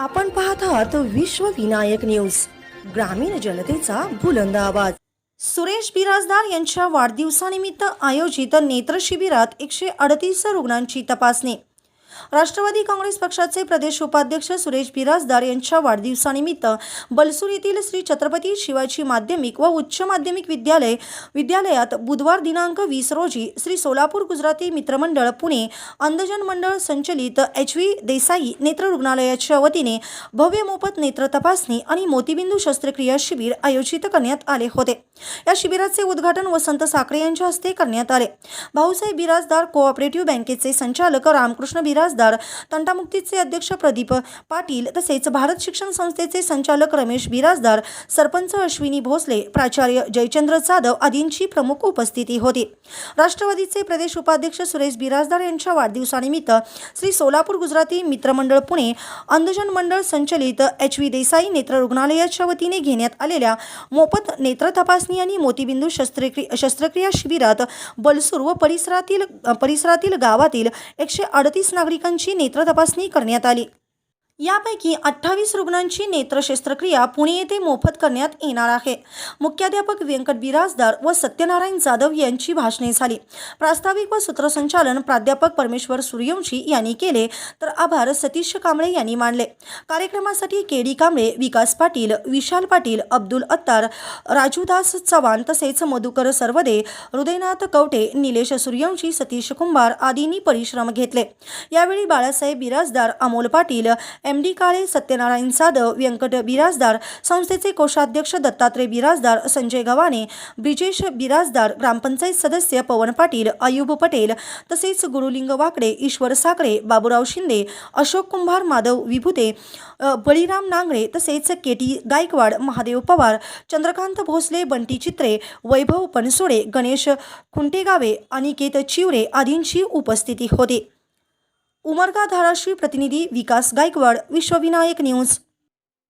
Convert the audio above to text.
आपण पाहत आहात विश्व विनायक न्यूज ग्रामीण जनतेचा बुलंद आवाज. सुरेश बिराजदार यांच्या वाढदिवसानिमित्त आयोजित नेत्र शिबिरात एकशे अडतीस रुग्णांची तपासणी राष्ट्रवादी काँग्रेस पक्षाचे प्रदेश उपाध्यक्ष सुरेश बिराजदार यांच्या वाढदिवसानिमित्त बलसूर येथील श्री छत्रपती शिवाजी माध्यमिक व उच्च माध्यमिक विद्यालय विद्यालयात बुधवार दिनांक वीस रोजी श्री सोलापूर गुजराती मित्रमंडळ पुणे अंधजन मंडळ संचलित एच व्ही देसाई नेत्र रुग्णालयाच्या वतीने भव्य मोफत नेत्र तपासणी आणि मोतीबिंदू शस्त्रक्रिया शिबिर आयोजित करण्यात आले होते. या शिबिराचे उद्घाटन वसंत साखरे यांच्या हस्ते करण्यात आले. भाऊसाहेब बिराजदार कोऑपरेटिव्ह बँकेचे संचालक रामकृष्ण बिराज खासदार तंटामुक्तीचे अध्यक्ष प्रदीप पाटील तसेच भारत शिक्षण संस्थेचे संचालक रमेश बिराजदार सरपंच अश्विनी भोसले प्राचार्य जयचंद्र जाधव आदींची प्रमुख उपस्थिती होती. राष्ट्रवादीचे प्रदेश उपाध्यक्ष सुरेश बिराजदार यांच्या वाढदिवसानिमित्त श्री सोलापूर गुजराती मित्रमंडळ पुणे अंधजन मंडळ संचलित एच व्ही देसाई नेत्र रुग्णालयाच्या वतीने घेण्यात आलेल्या मोफत नेत्र तपासणी आणि मोतीबिंदू शस्त्रक्रिया शस्त्रक्रिया शिबिरात बलसूर व परिसरातील परिसरातील गावातील एकशे अडतीस नागरिकांची नेत्र तपासणी करण्यात आली. यापैकी अठ्ठावीस रुग्णांची नेत्र शस्त्रक्रिया पुणे येथे मोफत करण्यात येणार आहे. मुख्याध्यापक व्यंकट बिराजदार व सत्यनारायण जाधव यांची भाषणे झाली. प्रास्ताविक व सूत्रसंचालन प्राध्यापक परमेश्वर सूर्यवंशी यांनी केले तर आभार सतीश कांबळे यांनी मानले. कार्यक्रमासाठी के डी कांबळे विकास पाटील विशाल पाटील अब्दुल अत्तार राजूदास चव्हाण तसेच मधुकर सर्वदे हृदयनाथ कवटे निलेश सूर्यवंशी सतीश कुंभार आदींनी परिश्रम घेतले. यावेळी बाळासाहेब बिराजदार अमोल पाटील एम डी काळे सत्यनारायण साधव व्यंकट बिराजदार संस्थेचे कोषाध्यक्ष दत्तात्रय बिराजदार संजय गव्हाणे ब्रिजेश बिराजदार ग्रामपंचायत सदस्य पवन पाटील अयुब पटेल तसेच गुरुलिंग वाकडे ईश्वर साखरे बाबुराव शिंदे अशोक कुंभार माधव विभुते बळीराम नांगरे तसेच के टी गायकवाड महादेव पवार चंद्रकांत भोसले बंटी चित्रे वैभव पनसोडे गणेश खुंटेगावे अनिकेत चिवरे आदींची उपस्थिती होती. उमरगा धाराशिव प्रतिनिधी विकास गायकवाड विश्वविनायक न्यूज.